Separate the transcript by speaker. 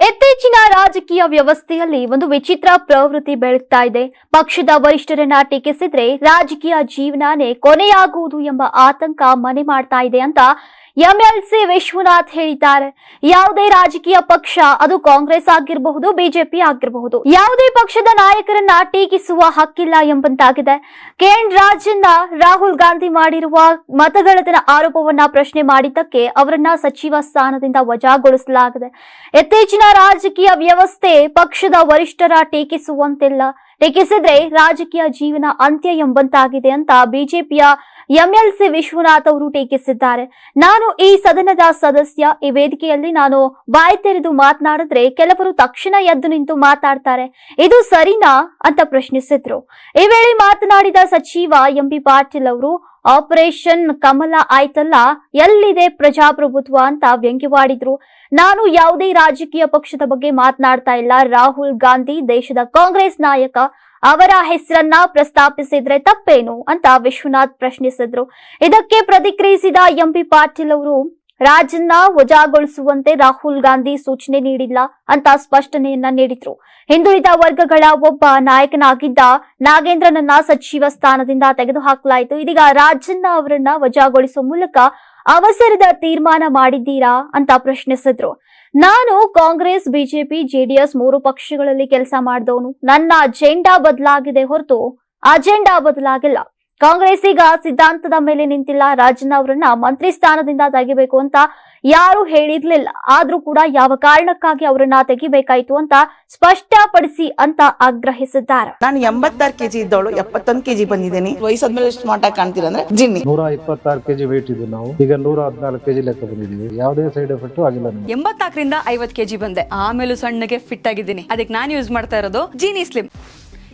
Speaker 1: ಇತ್ತೀಚಿನ ರಾಜಕೀಯ ವ್ಯವಸ್ಥೆಯಲ್ಲಿ ಒಂದು ವಿಚಿತ್ರ ಪ್ರವೃತ್ತಿ ಬೆಳಗ್ತಾ ಇದೆ. ಪಕ್ಷದ ವರಿಷ್ಠರನ್ನ ಟೀಕಿಸಿದ್ರೆ ರಾಜಕೀಯ ಜೀವನಾನೇ ಕೊನೆಯಾಗುವುದು ಎಂಬ ಆತಂಕ ಮನೆ ಮಾಡ್ತಾ ಇದೆ ಅಂತ ಎಂಎಲ್ಸಿ ವಿಶ್ವನಾಥ್ ಹೇಳಿದ್ದಾರೆ. ಯಾವುದೇ ರಾಜಕೀಯ ಪಕ್ಷ ಅದು ಕಾಂಗ್ರೆಸ್ ಆಗಿರಬಹುದು, ಬಿಜೆಪಿ ಆಗಿರಬಹುದು. ಯಾವುದೇ ಪಕ್ಷದ ನಾಯಕರನ್ನ ಟೀಕಿಸುವ ಹಕ್ಕಿಲ್ಲ ಎಂಬಂತಾಗಿದೆ. ಕೇಂದ್ರ ರಾಜ್ಯನ ರಾಹುಲ್ ಗಾಂಧಿ ಮಾಡಿರುವ ಮತಗಳದನ ಆರೋಪವನ್ನ ಪ್ರಶ್ನೆ ಮಾಡಿದ್ದಕ್ಕೆ ಅವರನ್ನ ಸಚಿವ ಸ್ಥಾನದಿಂದ ವಜಾಗೊಳಿಸಲಾಗಿದೆ. ಇತ್ತೀಚಿನ ರಾಜಕೀಯ ವ್ಯವಸ್ಥೆ ಪಕ್ಷದ ವರಿಷ್ಠರ ಟೀಕಿಸುವಂತಿಲ್ಲ. ಟೀಕಿಸಿದ್ರೆ ರಾಜಕೀಯ ಜೀವನ ಅಂತ್ಯ ಎಂಬಂತಾಗಿದೆ ಅಂತ ಬಿಜೆಪಿಯ ಎಂಎಲ್ಸಿ ವಿಶ್ವನಾಥ್ ಅವರು ಟೀಕಿಸಿದ್ದಾರೆ. ನಾನು ಈ ಸದನದ ಸದಸ್ಯ. ಈ ವೇದಿಕೆಯಲ್ಲಿ ನಾನು ಬಾಯಿ ತೆರೆದು ಮಾತನಾಡಿದ್ರೆ ಕೆಲವರು ತಕ್ಷಣ ಎದ್ದು ನಿಂತು ಮಾತಾಡ್ತಾರೆ. ಇದು ಸರಿನಾ? ಅಂತ ಪ್ರಶ್ನಿಸಿದ್ರು. ಈ ವೇಳೆ ಮಾತನಾಡಿದ ಸಚಿವ ಎಂಬಿ ಪಾಟೀಲ್ ಅವರು ಆಪರೇಷನ್ ಕಮಲ ಆಯ್ತಲ್ಲ, ಎಲ್ಲಿದೆ ಪ್ರಜಾಪ್ರಭುತ್ವ ಅಂತ ವ್ಯಂಗ್ಯವಾಡಿದ್ರು. ನಾನು ಯಾವುದೇ ರಾಜಕೀಯ ಪಕ್ಷದ ಬಗ್ಗೆ ಮಾತನಾಡ್ತಾ ಇಲ್ಲ. ರಾಹುಲ್ ಗಾಂಧಿ ದೇಶದ ಕಾಂಗ್ರೆಸ್ ನಾಯಕ, ಅವರ ಹೆಸರನ್ನ ಪ್ರಸ್ತಾಪಿಸಿದ್ರೆ ತಪ್ಪೇನು ಅಂತ ವಿಶ್ವನಾಥ್ ಪ್ರಶ್ನಿಸಿದ್ರು. ಇದಕ್ಕೆ ಪ್ರತಿಕ್ರಿಯಿಸಿದ ಎಂಪಿ ಪಾಟೀಲ್ ಅವರು ರಾಜನ್ನ ವಜಾಗೊಳಿಸುವಂತೆ ರಾಹುಲ್ ಗಾಂಧಿ ಸೂಚನೆ ನೀಡಿಲ್ಲ ಅಂತ ಸ್ಪಷ್ಟನೆಯನ್ನ ನೀಡಿದ್ರು. ಹಿಂದುಳಿದ ವರ್ಗಗಳ ಒಬ್ಬ ನಾಯಕನಾಗಿದ್ದ ನಾಗೇಂದ್ರನನ್ನ ಸಚಿವ ಸ್ಥಾನದಿಂದ ತೆಗೆದುಹಾಕಲಾಯಿತು. ಇದೀಗ ರಾಜನ್ನ ಅವರನ್ನ ವಜಾಗೊಳಿಸುವ ಮೂಲಕ ಅವಸರದ ತೀರ್ಮಾನ ಮಾಡಿದ್ದೀರಾ ಅಂತ ಪ್ರಶ್ನಿಸಿದ್ರು. ನಾನು ಕಾಂಗ್ರೆಸ್, ಬಿಜೆಪಿ, ಜೆಡಿಎಸ್ ಮೂರು ಪಕ್ಷಗಳಲ್ಲಿ ಕೆಲಸ ಮಾಡಿದವನು. ನನ್ನ ಅಜೆಂಡಾ ಬದಲಾಗಿದೆ ಹೊರತು ಅಜೆಂಡಾ ಬದಲಾಗಿಲ್ಲ. ಕಾಂಗ್ರೆಸ್ ಈಗ ಸಿದ್ಧಾಂತದ ಮೇಲೆ ನಿಂತಿಲ್ಲ ರಾಜನ್ ಅವರನ್ನ ಮಂತ್ರಿ ಸ್ಥಾನದಿಂದ ತೆಗಿಬೇಕು ಅಂತ ಯಾರು ಹೇಳಿರ್ಲಿಲ್ಲ. ಆದ್ರೂ ಕೂಡ ಯಾವ ಕಾರಣಕ್ಕಾಗಿ ಅವರನ್ನ ತೆಗಿಬೇಕಾಯ್ತು ಅಂತ ಸ್ಪಷ್ಟಪಡಿಸಿ ಅಂತ ಆಗ್ರಹಿಸಿದ್ದಾರೆ.
Speaker 2: ನಾನು ಎಂಬತ್ತಾರು ಕೆಜಿ ಇದ್ದವಳು ಎಪ್ಪತ್ತೊಂದು ಕೆಜಿ ಬಂದಿದ್ದೀನಿ. ವಯಸ್ಸಾದ್ಮೇಲೆ ಸ್ಮಾರ್ಟ್ ಆಗಿ ಕಾಣ್ತೀರ ಅಂದ್ರೆ ಜಿನ್ನಿ.
Speaker 3: ನೂರ ಇಪ್ಪತ್ತಾರು ಕೆಜಿ ವೇಟ್ ಇದ್ದು ನಾವು. ಈಗ ನೂರ ಹದಿನಾಲ್ಕು ಕೆಜಿ ಲೆಕ್ಕ ಬಂದಿದ್ದೀವಿ. ಯಾವುದೇ ಸೈಡ್ ಎಫೆಕ್ಟ್ ಆಗಿಲ್ಲ ಎಂಬತ್ತಾಕರಿಂದ
Speaker 4: ಎಂಬತ್ನಾಲ್ಕರಿಂದ ಐವತ್ ಕೆಜಿ ಬಂದೆ. ಆಮೇಲೂ ಸಣ್ಣಗೆ ಫಿಟ್ ಆಗಿದ್ದೀನಿ. ಅದಕ್ಕೆ ನಾನು ಯೂಸ್ ಮಾಡ್ತಾ ಇರೋದು ಜೀನಿ ಸ್ಲಿಮ್